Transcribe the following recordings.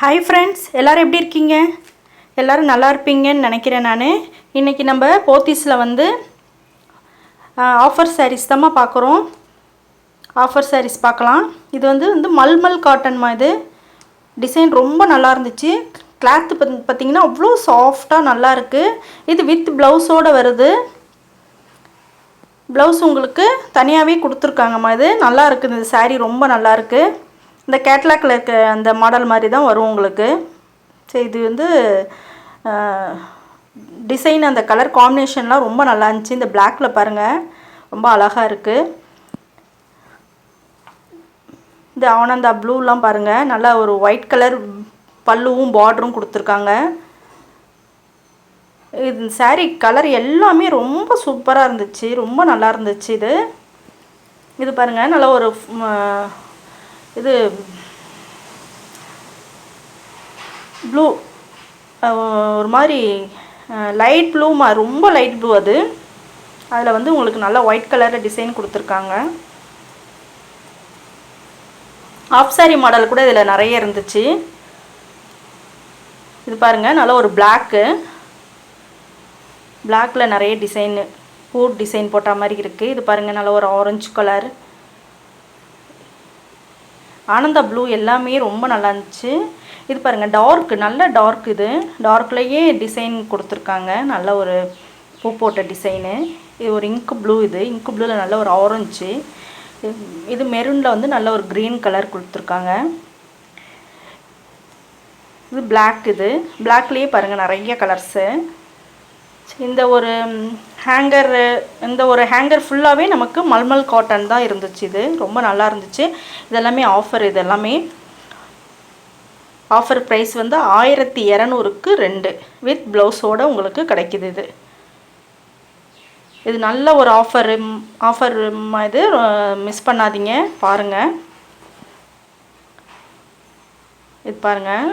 Hi friends எல்லோரும் எப்படி இருக்கீங்க? எல்லோரும் நல்லா இருப்பீங்கன்னு நினைக்கிறேன் நான். இன்றைக்கி நம்ம போத்தீஸில் வந்து ஆஃபர் சாரீஸ் தான் பார்க்குறோம் ஆஃபர் சாரீஸ் பார்க்கலாம் இது வந்து வந்து மல்மல் காட்டன்மா இது. டிசைன் ரொம்ப நல்லா இருந்துச்சு. கிளாத்து பார்த்தீங்கன்னா அவ்வளோ சாஃப்டாக நல்லா இருக்குது இது வித் ப்ளவுஸோடு வருது. ப்ளவுஸ் உங்களுக்கு தனியாகவே கொடுத்துருக்காங்கம்மா இது. நல்லா இருக்குது இந்த சாரீ ரொம்ப நல்லா இருக்குது இந்த கேட்லாக்ல இருக்க அந்த மாடல் மாதிரி தான் வரும் உங்களுக்கு. சரி இது வந்து டிசைன் அந்த கலர் காம்பினேஷன்லாம் ரொம்ப நல்லா இருந்துச்சு. இந்த பிளாக்ல பாருங்கள் ரொம்ப அழகாக இருக்குது இந்த ஆனந்தா ப்ளூலாம் பாருங்கள் நல்லா ஒரு ஒயிட் கலர் பல்லுவும் பார்டரும் கொடுத்துருக்காங்க. இது saree கலர் எல்லாமே ரொம்ப சூப்பராக இருந்துச்சு. ரொம்ப நல்லா இருந்துச்சு இது. இது பாருங்கள் நல்லா ஒரு இது ப்ளூ ஒரு மாதிரி லைட் ப்ளூமா ரொம்ப லைட் ப்ளூ அது. அதில் வந்து உங்களுக்கு நல்லா ஒயிட் கலரில் டிசைன் கொடுத்துருக்காங்க. ஆஃப் சாரி மாடல் கூட இதில் நிறைய இருந்துச்சு. இது பாருங்கள் நல்லா ஒரு பிளாக்கு பிளாக்கில் நிறைய டிசைனு பூ டிசைன் போட்ட மாதிரி இருக்குது இது பாருங்கள் நல்ல ஒரு ஆரஞ்சு கலர் ஆனந்தா ப்ளூ எல்லாமே ரொம்ப நல்லா இருந்துச்சு. இது பாருங்கள் டார்க் நல்ல டார்க் இது. டார்க்லேயே டிசைன் கொடுத்துருக்காங்க. நல்ல ஒரு பூ போட்ட டிசைனு. இது ஒரு இங்கு ப்ளூ இது. இங்கு ப்ளூவில் நல்ல ஒரு ஆரஞ்சு. இது மெரூனில் வந்து நல்ல ஒரு க்ரீன் கலர் கொடுத்துருக்காங்க. இது பிளாக் இது. பிளாக்லேயே பாருங்கள் நிறைய கலர்ஸு. இந்த ஒரு ஹேங்கர் இந்த ஒரு ஹேங்கர் ஃபுல்லாகவே நமக்கு மல்மல் காட்டன் தான் இருந்துச்சு இது. ரொம்ப நல்லா இருந்துச்சு. இதெல்லாமே ஆஃபர் இது எல்லாமே ஆஃபர் ப்ரைஸ் வந்து ஆயிரத்தி இரநூறுக்கு ரெண்டு வித் ப்ளவுஸோடு உங்களுக்கு கிடைக்குது இது. இது நல்ல ஒரு ஆஃபர் ஆஃபர் இது மிஸ் பண்ணாதீங்க. பாருங்கள் இது பாருங்கள்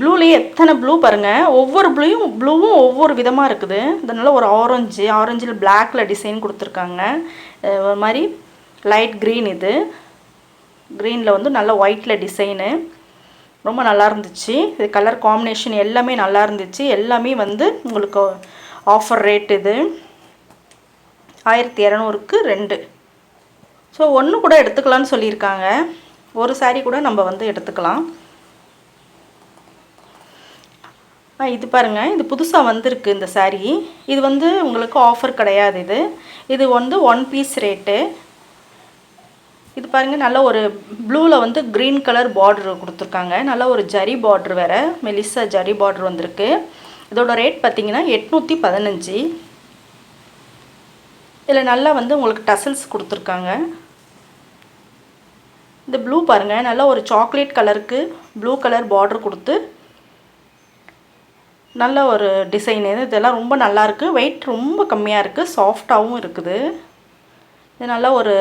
ப்ளூலேயே எத்தனை ப்ளூ பாருங்கள் ஒவ்வொரு ப்ளூயும் ப்ளூவும் ஒவ்வொரு விதமாக இருக்குது. இதனால் ஒரு ஆரஞ்சு ஆரஞ்சில் பிளாக்ல டிசைன் கொடுத்துருக்காங்க. ஒரு மாதிரி லைட் க்ரீன் இது. க்ரீனில் வந்து நல்ல ஒயிட்டில் டிசைனு ரொம்ப நல்லா இருந்துச்சு. இது கலர் காம்பினேஷன் எல்லாமே நல்லா இருந்துச்சு. எல்லாமே வந்து உங்களுக்கு ஆஃபர் ரேட் இது. ஆயிரத்தி இரநூறுக்கு ரெண்டு. ஸோ ஒன்று கூட எடுத்துக்கலாம்னு சொல்லியிருக்காங்க. ஒரு சாரீ கூட நம்ம வந்து எடுத்துக்கலாம். இது பாருங்கள் இது புதுசாக வந்திருக்கு இந்த சாரீ இது வந்து உங்களுக்கு ஆஃபர் கிடையாது இது. இது வந்து ஒன் பீஸ் ரேட்டு இது பாருங்கள் நல்ல ஒரு ப்ளூவில் வந்து க்ரீன் கலர் பார்டர் கொடுத்துருக்காங்க. நல்ல ஒரு ஜரி பார்ட்ரு வேறு மெலிசா ஜரி பார்ட்ரு வந்திருக்கு. இதோட ரேட் பார்த்தீங்கன்னா எட்நூற்றி பதினஞ்சு. இதில் நல்லா வந்து உங்களுக்கு டசல்ஸ் கொடுத்துருக்காங்க. இந்த ப்ளூ பாருங்கள் நல்லா ஒரு சாக்லேட் கலருக்கு ப்ளூ கலர் பார்ட்ரு கொடுத்து நல்ல ஒரு டிசைன் இது இதெல்லாம் ரொம்ப நல்லாயிருக்கு வெயிட் ரொம்ப கம்மியாக இருக்குது சாஃப்டாகவும் இருக்குது. இது நல்லா ஒரு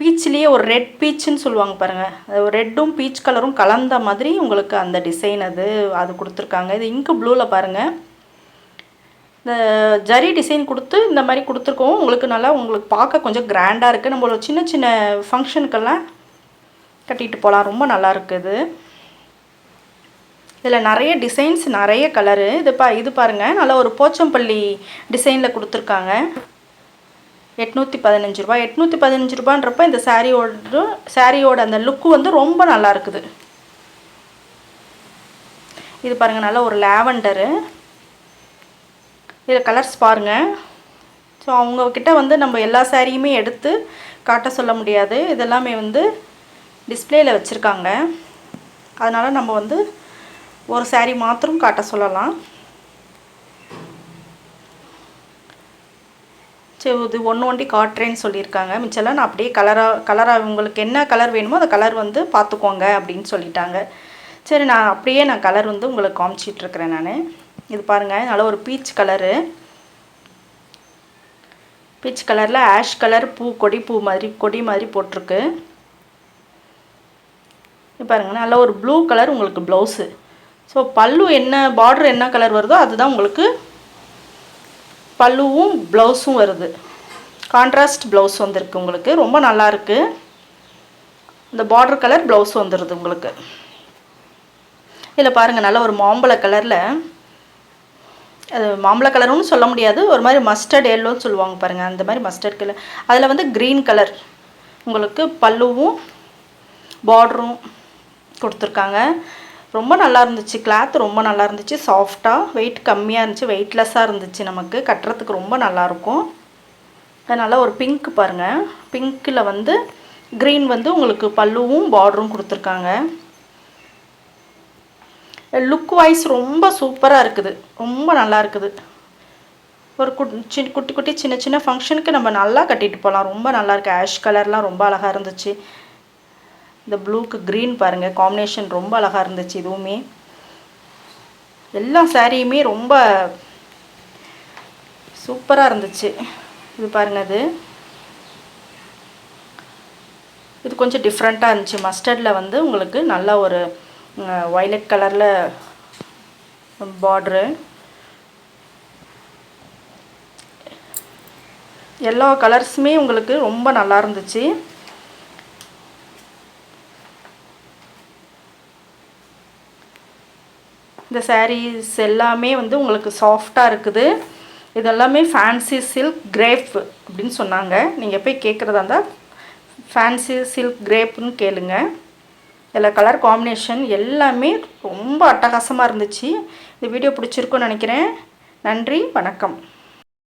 பீச்லேயே ஒரு ரெட் பீச்சுன்னு சொல்லுவாங்க பாருங்கள் ரெட்டும் பீச் கலரும் கலந்த மாதிரி உங்களுக்கு அந்த டிசைன் அது அது கொடுத்துருக்காங்க. இது இங்கு ப்ளூவில் பாருங்கள் இந்த ஜரி டிசைன் கொடுத்து இந்த மாதிரி கொடுத்துருக்கோம் உங்களுக்கு நல்லா உங்களுக்கு பார்க்க கொஞ்சம் கிராண்டாக இருக்குது நம்மளோட சின்ன சின்ன ஃபங்க்ஷனுக்கெல்லாம் கட்டிட்டு போகலாம். ரொம்ப நல்லா இருக்குது இதில் நிறைய டிசைன்ஸ் நிறைய கலரு இது பா இது பாருங்கள் நல்லா ஒரு போச்சம்பள்ளி டிசைனில் கொடுத்துருக்காங்க. எட்நூற்றி பதினஞ்சு ரூபா எட்நூற்றி பதினஞ்சு ரூபான்றப்ப இந்த சாரியோட சாரியோட அந்த லுக்கு வந்து ரொம்ப நல்லா இருக்குது. இது பாருங்கள் நல்லா ஒரு லேவண்டரு. இதில் கலர்ஸ் பாருங்கள் ஸோ அவங்கக்கிட்ட வந்து நம்ம எல்லா சாரியுமே எடுத்து காட்ட சொல்ல முடியாது. இதெல்லாமே வந்து டிஸ்ப்ளேயில் வச்சுருக்காங்க. அதனால் நம்ம வந்து ஒரு சாரீ மாத்திரம் காட்ட சொல்லலாம். சரி இது ஒன்று ஒண்டி காட்டுறேன்னு சொல்லியிருக்காங்க. மிச்சம்லாம் நான் அப்படியே கலராக கலராக உங்களுக்கு என்ன கலர் வேணுமோ அந்த கலர் வந்து பார்த்துக்கோங்க அப்படின்னு சொல்லிட்டாங்க. சரி நான் அப்படியே நான் கலர் வந்து உங்களுக்கு காமிச்சிட்ருக்கிறேன் நான். இது பாருங்கள் நல்லா ஒரு பீச் கலரு பீச் கலரில் ஆஷ் கலர் பூ கொடி பூ மாதிரி கொடி மாதிரி போட்டிருக்கு. இது பாருங்கள் நல்லா ஒரு ப்ளூ கலர் உங்களுக்கு ப்ளவுஸு ஸோ பல்லு என்ன பார்டர் என்ன கலர் வருதோ அதுதான் உங்களுக்கு பல்லுவும் ப்ளவுஸும் வருது. கான்ட்ராஸ்ட் ப்ளவுஸ் வந்திருக்கு உங்களுக்கு. ரொம்ப நல்லாயிருக்கு இந்த பார்டர் கலர் ப்ளவுஸ் வந்துடுது உங்களுக்கு. இதில் பாருங்கள் நல்ல ஒரு மாம்பழ கலரில் அது மாம்பழ கலருன்னு சொல்ல முடியாது. ஒரு மாதிரி மஸ்டர்ட் எல்லோன்னு சொல்லுவாங்க பாருங்கள் அந்த மாதிரி மஸ்டர்ட் கலர் அதில் வந்து க்ரீன் கலர் உங்களுக்கு பல்லுவும் பார்டரும் கொடுத்துருக்காங்க. ரொம்ப நல்லா இருந்துச்சு. கிளாத் ரொம்ப நல்லா இருந்துச்சு. சாஃப்டாக வெயிட் கம்மியாக இருந்துச்சு. வெயிட்லெஸ்ஸாக இருந்துச்சு நமக்கு. கட்டுறதுக்கு ரொம்ப நல்லாயிருக்கும் அதனால் ஒரு பிங்க் பாருங்கள் பிங்க்கில் வந்து க்ரீன் வந்து உங்களுக்கு பல்லுவும் பார்டரும் கொடுத்துருக்காங்க. லுக் வைஸ் ரொம்ப சூப்பராக இருக்குது. ரொம்ப நல்லா இருக்குது. ஒரு குட்டி குட்டி குட்டி சின்ன சின்ன ஃபங்க்ஷனுக்கு நம்ம நல்லா கட்டிட்டு போகலாம் ரொம்ப நல்லா இருக்குது ஆஷ் கலர்லாம் ரொம்ப அழகாக இருந்துச்சு. இந்த ப்ளூக்கு க்ரீன் பாருங்கள் காம்பினேஷன் ரொம்ப அழகாக இருந்துச்சு இதுவுமே. எல்லா சாரியுமே ரொம்ப சூப்பராக இருந்துச்சு. இது பாருங்கள் அது இது கொஞ்சம் டிஃப்ரெண்ட்டாக இருந்துச்சு. மஸ்டர்டில் வந்து உங்களுக்கு நல்ல ஒரு வைலட் கலரில் பார்ட்ரு எல்லா கலர்ஸுமே உங்களுக்கு ரொம்ப நல்லா இருந்துச்சு. இந்த சாரீஸ் எல்லாமே வந்து உங்களுக்கு சாஃப்டாக இருக்குது. இதெல்லாமே ஃபேன்சி சில்க் கிரேப் அப்படின்னு சொன்னாங்க. நீங்கள் போய் கேட்குறதா இருந்தால் ஃபேன்சி சில்க் கிரேப்புன்னு கேளுங்க. இதில் கலர் காம்பினேஷன் எல்லாமே ரொம்ப அட்டகாசமாக இருந்துச்சு. இந்த வீடியோ பிடிச்சிருக்குன்னு நினைக்கிறேன். நன்றி வணக்கம்.